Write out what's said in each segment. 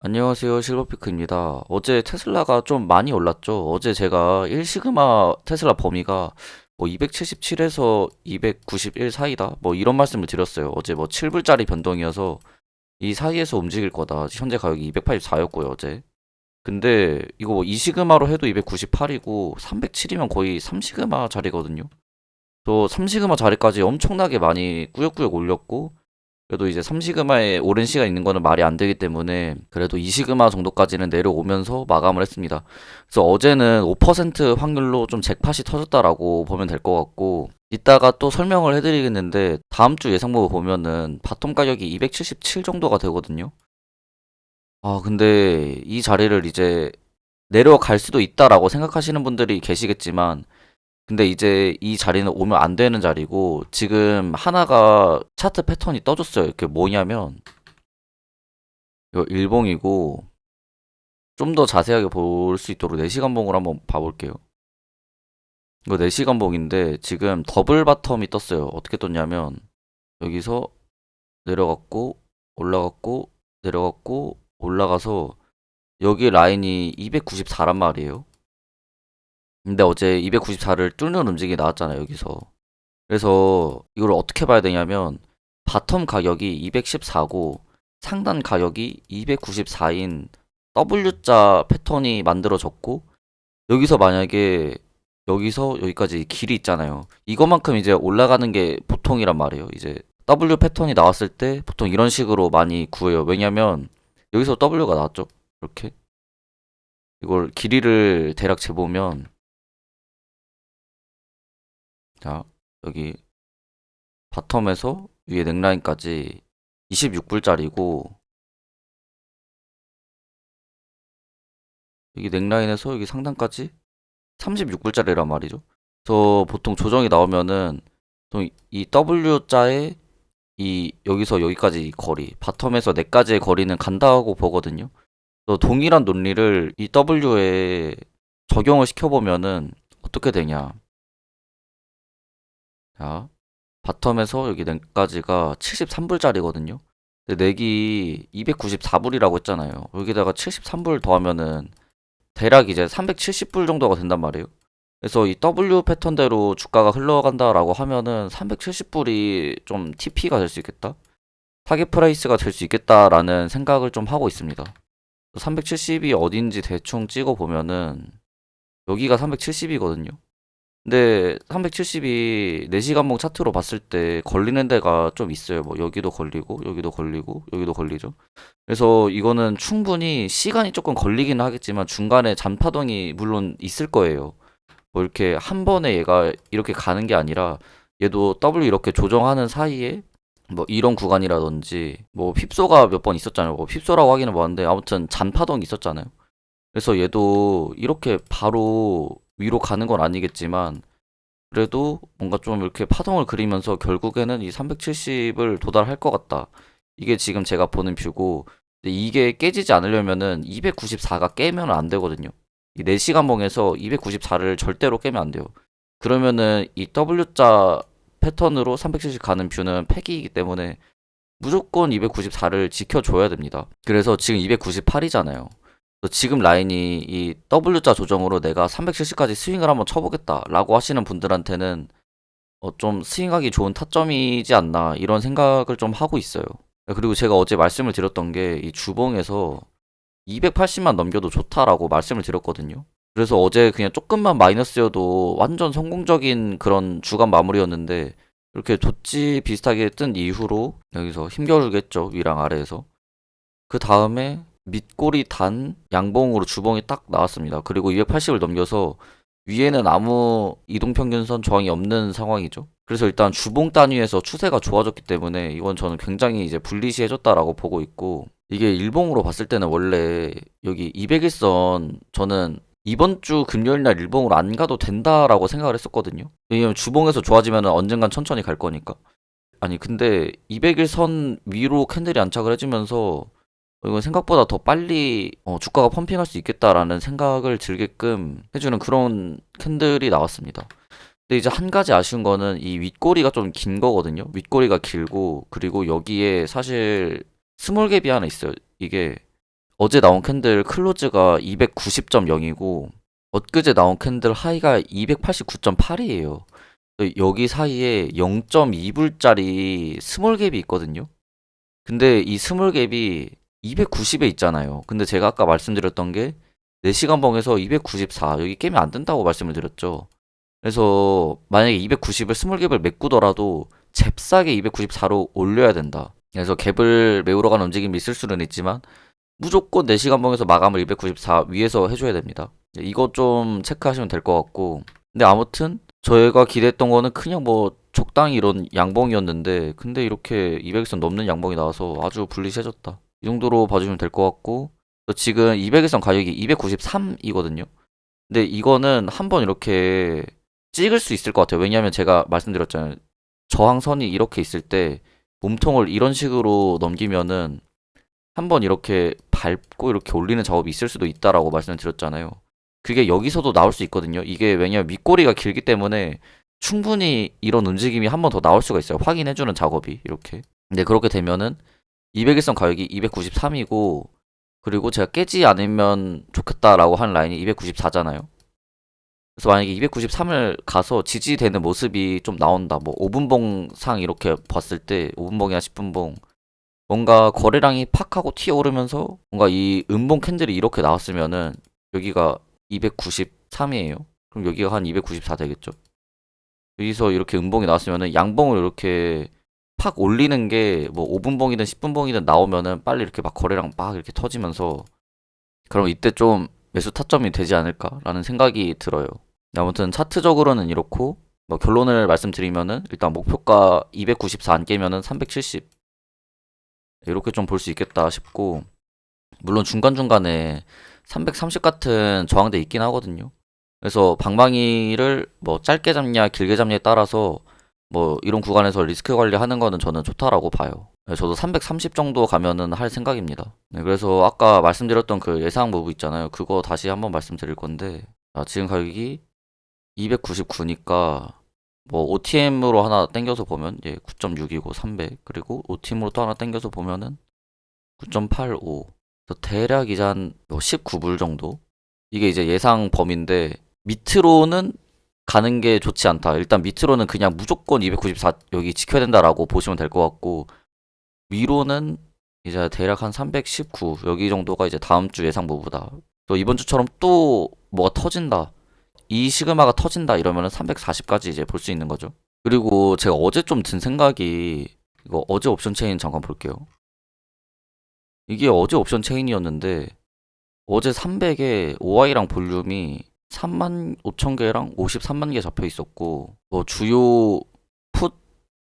안녕하세요. 실버피크입니다. 어제 테슬라가 좀 많이 올랐죠. 어제 제가 1시그마 테슬라 범위가 뭐 277에서 291 사이다. 뭐 이런 말씀을 드렸어요. 어제 뭐 7불짜리 변동이어서 이 사이에서 움직일 거다. 현재 가격이 284였고요, 어제. 근데 이거 뭐 2시그마로 해도 298이고 307이면 거의 3시그마 자리거든요. 또 3시그마 자리까지 엄청나게 많이 꾸역꾸역 올렸고 그래도 이제 3시그마에 오랜 시간 있는 거는 말이 안 되기 때문에 그래도 2시그마 정도까지는 내려오면서 마감을 했습니다. 그래서 어제는 5% 확률로 좀 잭팟이 터졌다라고 보면 될 것 같고 이따가 또 설명을 해드리겠는데 다음 주 예상보고 보면은 바텀 가격이 277 정도가 되거든요. 아 근데 이 자리를 이제 내려갈 수도 있다라고 생각하시는 분들이 계시겠지만 근데 이제 이 자리는 오면 안 되는 자리고 지금 하나가 차트 패턴이 떠줬어요. 이렇게 뭐냐면 이거 일봉이고 좀 더 자세하게 볼 수 있도록 4시간 봉을 한번 봐볼게요. 이거 4시간 봉인데 지금 더블 바텀이 떴어요. 어떻게 떴냐면 여기서 내려갔고 올라갔고 내려갔고 올라가서 여기 라인이 294란 말이에요. 근데 어제 294를 뚫는 움직임이 나왔잖아요, 여기서. 그래서 이걸 어떻게 봐야 되냐면 바텀 가격이 214고 상단 가격이 294인 W자 패턴이 만들어졌고 여기서 만약에 여기서 여기까지 길이 있잖아요. 이것만큼 이제 올라가는 게 보통이란 말이에요. 이제 W 패턴이 나왔을 때 보통 이런 식으로 많이 구해요. 왜냐면 여기서 W가 나왔죠. 이렇게. 이걸 길이를 대략 재보면 자, 여기 바텀에서 위에 넥라인까지 26불짜리고 여기 넥라인에서 여기 상단까지 36불짜리란 말이죠. 그래서 보통 조정이 나오면은 이 W자에 이 여기서 여기까지 이 거리 바텀에서 넥까지의 거리는 간다고 보거든요. 그래서 동일한 논리를 이 W에 적용을 시켜보면은 어떻게 되냐. 자, 바텀에서 여기 넥까지가 73불짜리거든요. 근데 넥이 294불이라고 했잖아요. 여기다가 73불 더하면은 대략 이제 370불 정도가 된단 말이에요. 그래서 이 W 패턴대로 주가가 흘러간다라고 하면은 370불이 좀 TP가 될 수 있겠다. 타겟 프라이스가 될 수 있겠다라는 생각을 좀 하고 있습니다. 370이 어딘지 대충 찍어 보면은 여기가 370이거든요. 근데 370이 4시간봉 차트로 봤을 때 걸리는 데가 좀 있어요. 뭐 여기도 걸리고 여기도 걸리고 여기도 걸리죠. 그래서 이거는 충분히 시간이 조금 걸리긴 하겠지만 중간에 잔파동이 물론 있을 거예요. 뭐 이렇게 한 번에 얘가 이렇게 가는 게 아니라 얘도 W 이렇게 조정하는 사이에 뭐 이런 구간이라든지 뭐 휩소가 몇 번 있었잖아요. 뭐 휩소라고 하기는 뭐한데 아무튼 잔파동이 있었잖아요. 그래서 얘도 이렇게 바로 위로 가는 건 아니겠지만 그래도 뭔가 좀 이렇게 파동을 그리면서 결국에는 이 370을 도달할 것 같다. 이게 지금 제가 보는 뷰고 이게 깨지지 않으려면은 294가 깨면 안 되거든요. 이 4시간 봉에서 294를 절대로 깨면 안 돼요. 그러면은 이 W자 패턴으로 370 가는 뷰는 폐기이기 때문에 무조건 294를 지켜줘야 됩니다. 그래서 지금 298이잖아요. 지금 라인이 이 W자 조정으로 내가 370까지 스윙을 한번 쳐보겠다라고 하시는 분들한테는 어, 좀 스윙하기 좋은 타점이지 않나 이런 생각을 좀 하고 있어요. 그리고 제가 어제 말씀을 드렸던 게 이 주봉에서 280만 넘겨도 좋다라고 말씀을 드렸거든요. 그래서 어제 그냥 조금만 마이너스여도 완전 성공적인 그런 주간 마무리였는데 이렇게 도치 비슷하게 뜬 이후로 여기서 힘겨루겠죠 위랑 아래에서 그 다음에 밑골이 단 양봉으로 주봉이 딱 나왔습니다. 그리고 280을 넘겨서 위에는 아무 이동평균선 저항이 없는 상황이죠. 그래서 일단 주봉 단위에서 추세가 좋아졌기 때문에 이건 저는 굉장히 이제 불리시해졌다라고 보고 있고 이게 일봉으로 봤을 때는 원래 여기 200일선 저는 이번 주 금요일 날 일봉으로 안 가도 된다라고 생각을 했었거든요. 왜냐면 주봉에서 좋아지면 언젠간 천천히 갈 거니까. 아니 근데 200일선 위로 캔들이 안착을 해주면서 이건 생각보다 더 빨리 어, 주가가 펌핑할 수 있겠다라는 생각을 들게끔 해주는 그런 캔들이 나왔습니다. 근데 이제 한 가지 아쉬운 거는 이 윗꼬리가 좀 긴 거거든요. 윗꼬리가 길고 그리고 여기에 사실 스몰 갭이 하나 있어요. 이게 어제 나온 캔들 클로즈가 290.0이고 엊그제 나온 캔들 하이가 289.8이에요. 여기 사이에 0.2불짜리 스몰 갭이 있거든요. 근데 이 스몰 갭이 290에 있잖아요. 근데 제가 아까 말씀드렸던 게 4시간 봉에서 294 여기 깨면 안 된다고 말씀을 드렸죠. 그래서 만약에 290을 스몰 갭을 메꾸더라도 잽싸게 294로 올려야 된다. 그래서 갭을 메우러 가는 움직임이 있을 수는 있지만 무조건 4시간 봉에서 마감을 294 위에서 해줘야 됩니다. 이거 좀 체크하시면 될 것 같고 근데 아무튼 저희가 기대했던 거는 그냥 뭐 적당히 이런 양봉이었는데 근데 이렇게 200일선 넘는 양봉이 나와서 아주 불리해졌다. 이 정도로 봐주시면 될 것 같고 또 지금 200일선 가격이 293이거든요. 근데 이거는 한번 이렇게 찍을 수 있을 것 같아요. 왜냐하면 제가 말씀드렸잖아요. 저항선이 이렇게 있을 때 몸통을 이런 식으로 넘기면은 한번 이렇게 밟고 이렇게 올리는 작업이 있을 수도 있다라고 말씀을 드렸잖아요. 그게 여기서도 나올 수 있거든요. 이게 왜냐면 밑꼬리가 길기 때문에 충분히 이런 움직임이 한 번 더 나올 수가 있어요. 확인해주는 작업이 이렇게. 근데 그렇게 되면은 200일선 가격이 293이고 그리고 제가 깨지 않으면 좋겠다라고 한 라인이 294잖아요. 그래서 만약에 293을 가서 지지되는 모습이 좀 나온다. 뭐 5분봉 상 이렇게 봤을 때 5분봉이나 10분봉 뭔가 거래량이 팍 하고 튀어 오르면서 뭔가 이 음봉 캔들이 이렇게 나왔으면은 여기가 293이에요. 그럼 여기가 한 294 되겠죠. 여기서 이렇게 음봉이 나왔으면은 양봉을 이렇게 팍 올리는 게 뭐 5분 봉이든 10분 봉이든 나오면은 빨리 이렇게 막 거래량 막 이렇게 터지면서 그럼 이때 좀 매수 타점이 되지 않을까라는 생각이 들어요. 아무튼 차트적으로는 이렇고 뭐 결론을 말씀드리면은 일단 목표가 294 안 깨면은 370 이렇게 좀 볼 수 있겠다 싶고 물론 중간중간에 330 같은 저항대 있긴 하거든요. 그래서 방망이를 뭐 짧게 잡냐 길게 잡냐에 따라서 뭐 이런 구간에서 리스크 관리하는 거는 저는 좋다라고 봐요. 네, 저도 330 정도 가면은 할 생각입니다. 네, 그래서 아까 말씀드렸던 그 예상 무브 있잖아요. 그거 다시 한번 말씀드릴 건데 자, 지금 가격이 299니까 뭐 OTM으로 하나 땡겨서 보면 예, 9.6이고 300 그리고 OTM으로 또 하나 땡겨서 보면은 9.85 그래서 대략 이제 한 19불 정도 이게 이제 예상 범위인데 밑으로는 가는 게 좋지 않다. 일단 밑으로는 그냥 무조건 294 여기 지켜야 된다라고 보시면 될 것 같고 위로는 이제 대략 한 319 여기 정도가 이제 다음 주 예상 무브다. 또 이번 주처럼 또 뭐가 터진다. 이 시그마가 터진다 이러면은 340까지 이제 볼 수 있는 거죠. 그리고 제가 어제 좀 든 생각이 이거 어제 옵션 체인 잠깐 볼게요. 이게 어제 옵션 체인이었는데 어제 300에 OI랑 볼륨이 3만 5천 개랑 53만 개 잡혀 있었고 뭐 주요 풋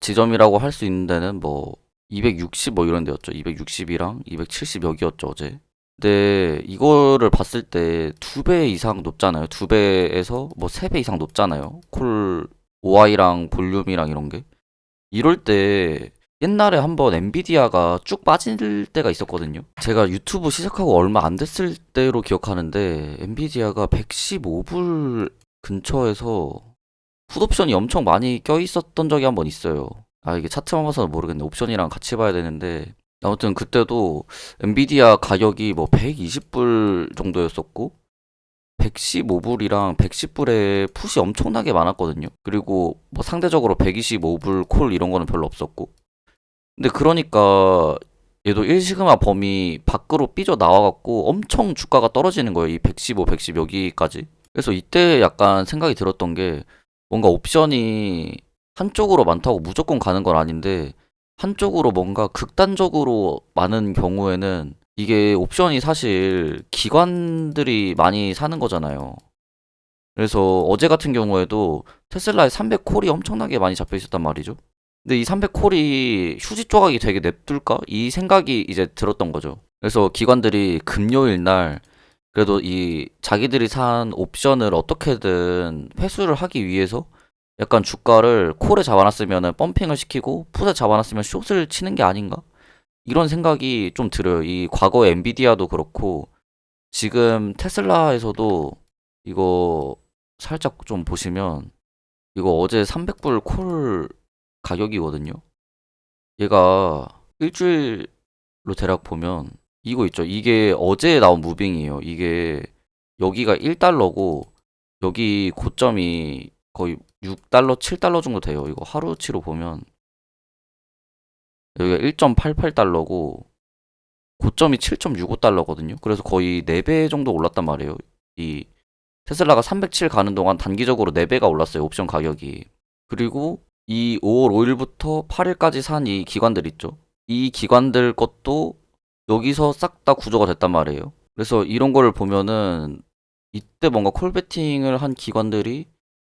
지점이라고 할 수 있는 데는 뭐 260 뭐 이런 데였죠. 260이랑 270 여기였죠 어제. 근데 이거를 봤을 때 두 배 이상 높잖아요. 두 배에서 뭐 세 배 이상 높잖아요. 콜 OI랑 볼륨이랑 이런 게. 이럴 때 옛날에 한번 엔비디아가 쭉 빠질 때가 있었거든요. 제가 유튜브 시작하고 얼마 안 됐을 때로 기억하는데 엔비디아가 115불 근처에서 풋옵션이 엄청 많이 껴 있었던 적이 한 번 있어요. 아 이게 차트만 봐서는 모르겠네. 옵션이랑 같이 봐야 되는데 아무튼 그때도 엔비디아 가격이 뭐 120불 정도였었고 115불이랑 110불에 풋이 엄청나게 많았거든요. 그리고 뭐 상대적으로 125불 콜 이런 거는 별로 없었고 근데 그러니까 얘도 1시그마 범위 밖으로 삐져 나와갖고 엄청 주가가 떨어지는 거예요. 이 115, 110 여기까지. 그래서 이때 약간 생각이 들었던 게 뭔가 옵션이 한쪽으로 많다고 무조건 가는 건 아닌데 한쪽으로 뭔가 극단적으로 많은 경우에는 이게 옵션이 사실 기관들이 많이 사는 거잖아요. 그래서 어제 같은 경우에도 테슬라에 300콜이 엄청나게 많이 잡혀 있었단 말이죠. 근데 이 300콜이 휴지 조각이 되게 냅둘까? 이 생각이 이제 들었던 거죠. 그래서 기관들이 금요일 날 그래도 이 자기들이 산 옵션을 어떻게든 회수를 하기 위해서 약간 주가를 콜에 잡아놨으면 펌핑을 시키고 풋에 잡아놨으면 숏을 치는 게 아닌가? 이런 생각이 좀 들어요. 이 과거 엔비디아도 그렇고 지금 테슬라에서도 이거 살짝 좀 보시면 이거 어제 300불 콜 가격이거든요. 얘가 일주일로 대략 보면 이거 있죠. 이게 어제 나온 무빙이에요. 이게 여기가 1달러고 여기 고점이 거의 6달러, 7달러 정도 돼요. 이거 하루치로 보면 여기가 1.88달러고 고점이 7.65달러거든요. 그래서 거의 4배 정도 올랐단 말이에요. 이 테슬라가 307 가는 동안 단기적으로 4배가 올랐어요. 옵션 가격이. 그리고 이 5월 5일부터 8일까지 산 이 기관들 있죠. 이 기관들 것도 여기서 싹 다 구조가 됐단 말이에요. 그래서 이런 거를 보면은 이때 뭔가 콜베팅을 한 기관들이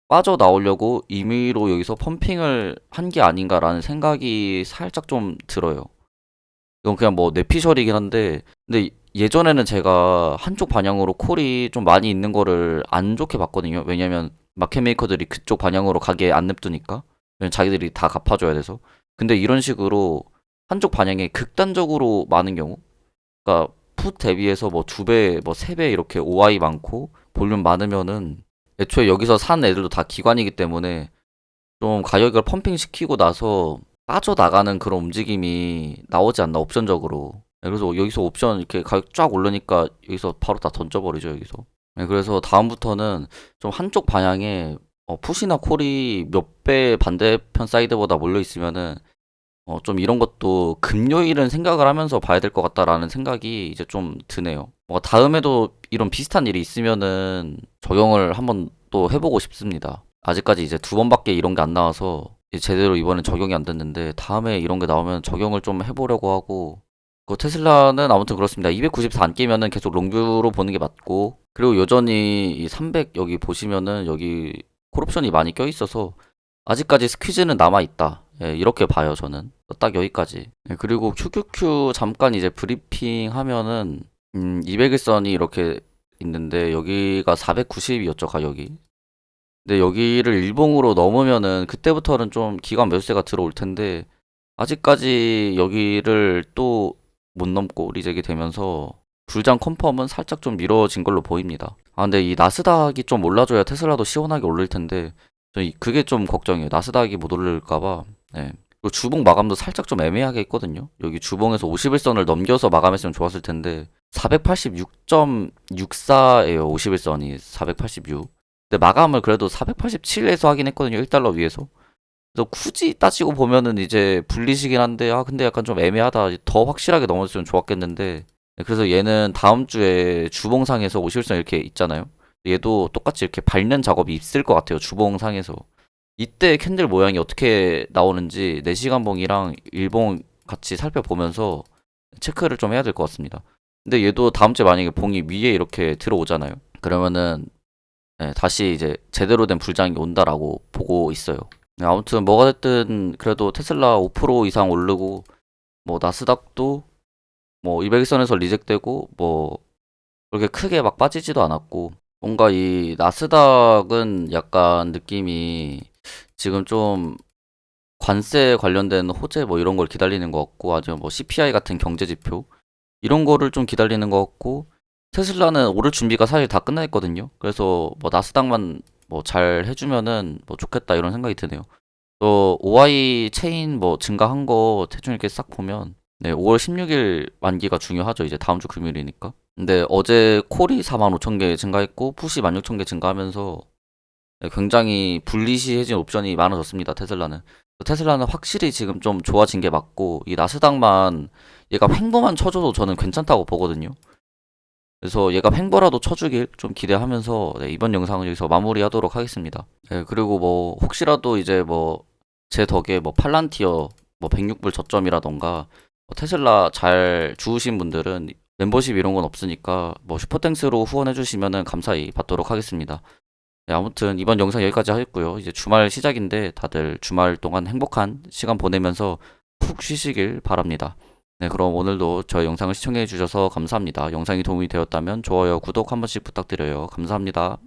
빠져나오려고 임의로 여기서 펌핑을 한 게 아닌가라는 생각이 살짝 좀 들어요. 이건 그냥 뭐 뇌피셜이긴 한데, 근데 예전에는 제가 한쪽 방향으로 콜이 좀 많이 있는 거를 안 좋게 봤거든요. 왜냐면 마켓 메이커들이 그쪽 방향으로 가게 안 냅두니까. 자기들이 다 갚아줘야 돼서. 근데 이런 식으로 한쪽 방향에 극단적으로 많은 경우, 그러니까 풋 대비해서 뭐 두 배, 뭐 세 배 이렇게 OI 많고 볼륨 많으면은 애초에 여기서 산 애들도 다 기관이기 때문에 좀 가격을 펌핑 시키고 나서 빠져나가는 그런 움직임이 나오지 않나 옵션적으로 네, 그래서 여기서 옵션 이렇게 가격 쫙 오르니까 여기서 바로 다 던져버리죠 여기서 네, 그래서 다음부터는 좀 한쪽 방향에 어, 푸시나 콜이 몇 배 반대편 사이드보다 몰려 있으면은 어, 좀 이런 것도 금요일은 생각을 하면서 봐야 될 것 같다라는 생각이 이제 좀 드네요. 뭐 다음에도 이런 비슷한 일이 있으면은 적용을 한번 또 해보고 싶습니다. 아직까지 이제 두 번밖에 이런 게 안 나와서 제대로 이번엔 적용이 안 됐는데 다음에 이런 게 나오면 적용을 좀 해보려고 하고 그 테슬라는 아무튼 그렇습니다. 294 안 깨면은 계속 롱뷰로 보는 게 맞고 그리고 여전히 이 300 여기 보시면은 여기 콜옵션이 많이 껴 있어서 아직까지 스퀴즈는 남아 있다. 예, 이렇게 봐요 저는 딱 여기까지. 예, 그리고 QQQ 잠깐 이제 브리핑 하면은 음, 200일선이 이렇게 있는데 여기가 490이었죠 가격이. 근데 여기를 일봉으로 넘으면은 그때부터는 좀 기관 매수세가 들어올 텐데 아직까지 여기를 또 못 넘고 리젝이 되면서 불장 컨펌은 살짝 좀 미뤄진 걸로 보입니다. 아 근데 이 나스닥이 좀 올라줘야 테슬라도 시원하게 올릴 텐데 그게 좀 걱정이에요. 나스닥이 못 오를까봐. 네. 그리고 주봉 마감도 살짝 좀 애매하게 있거든요. 여기 주봉에서 51선을 넘겨서 마감했으면 좋았을 텐데 486.64예요. 51선이 486. 근데 마감을 그래도 487에서 하긴 했거든요. 1달러 위에서. 그래서 굳이 따지고 보면은 이제 불리시긴 한데 아 근데 약간 좀 애매하다. 더 확실하게 넘어졌으면 좋았겠는데. 네, 그래서 얘는 다음 주에 주봉상에서 51선 이렇게 있잖아요. 얘도 똑같이 이렇게 밟는 작업이 있을 것 같아요. 주봉상에서. 이때 캔들 모양이 어떻게 나오는지 4시간 봉이랑 일봉 같이 살펴보면서 체크를 좀 해야 될 것 같습니다. 근데 얘도 다음 주에 만약에 봉이 위에 이렇게 들어오잖아요. 그러면은 네, 다시 이제 제대로 된 불장이 온다라고 보고 있어요. 네, 아무튼 뭐가 됐든 그래도 테슬라 5% 이상 오르고 뭐 나스닥도 뭐 200선에서 리젝되고 뭐 그렇게 크게 막 빠지지도 않았고 뭔가 이 나스닥은 약간 느낌이 지금 좀 관세 관련된 호재 뭐 이런 걸 기다리는 것 같고 아니면 뭐 CPI 같은 경제 지표 이런 거를 좀 기다리는 것 같고 테슬라는 오를 준비가 사실 다 끝나 있거든요. 그래서 뭐 나스닥만 뭐 잘 해주면은 뭐 좋겠다 이런 생각이 드네요. 또 OI 체인 뭐 증가한 거 대충 이렇게 싹 보면 네 5월 16일 만기가 중요하죠. 이제 다음 주 금요일이니까. 근데 어제 콜이 45,000개 증가했고 푸시 16,000개 증가하면서 네, 굉장히 불리시해진 옵션이 많아졌습니다. 테슬라는. 테슬라는 확실히 지금 좀 좋아진 게 맞고 이 나스닥만 얘가 횡보만 쳐줘도 저는 괜찮다고 보거든요. 그래서 얘가 횡보라도 쳐주길 좀 기대하면서 네, 이번 영상은 여기서 마무리하도록 하겠습니다. 네, 그리고 뭐 혹시라도 이제 뭐 제 덕에 뭐 팔란티어 뭐 106불 저점이라던가 뭐 테슬라 잘 주우신 분들은 멤버십 이런 건 없으니까 뭐 슈퍼땡스로 후원해 주시면은 감사히 받도록 하겠습니다. 네, 아무튼 이번 영상 여기까지 하겠고요. 이제 주말 시작인데 다들 주말 동안 행복한 시간 보내면서 푹 쉬시길 바랍니다. 네, 그럼 오늘도 저희 영상을 시청해 주셔서 감사합니다. 영상이 도움이 되었다면 좋아요, 구독 한 번씩 부탁드려요. 감사합니다.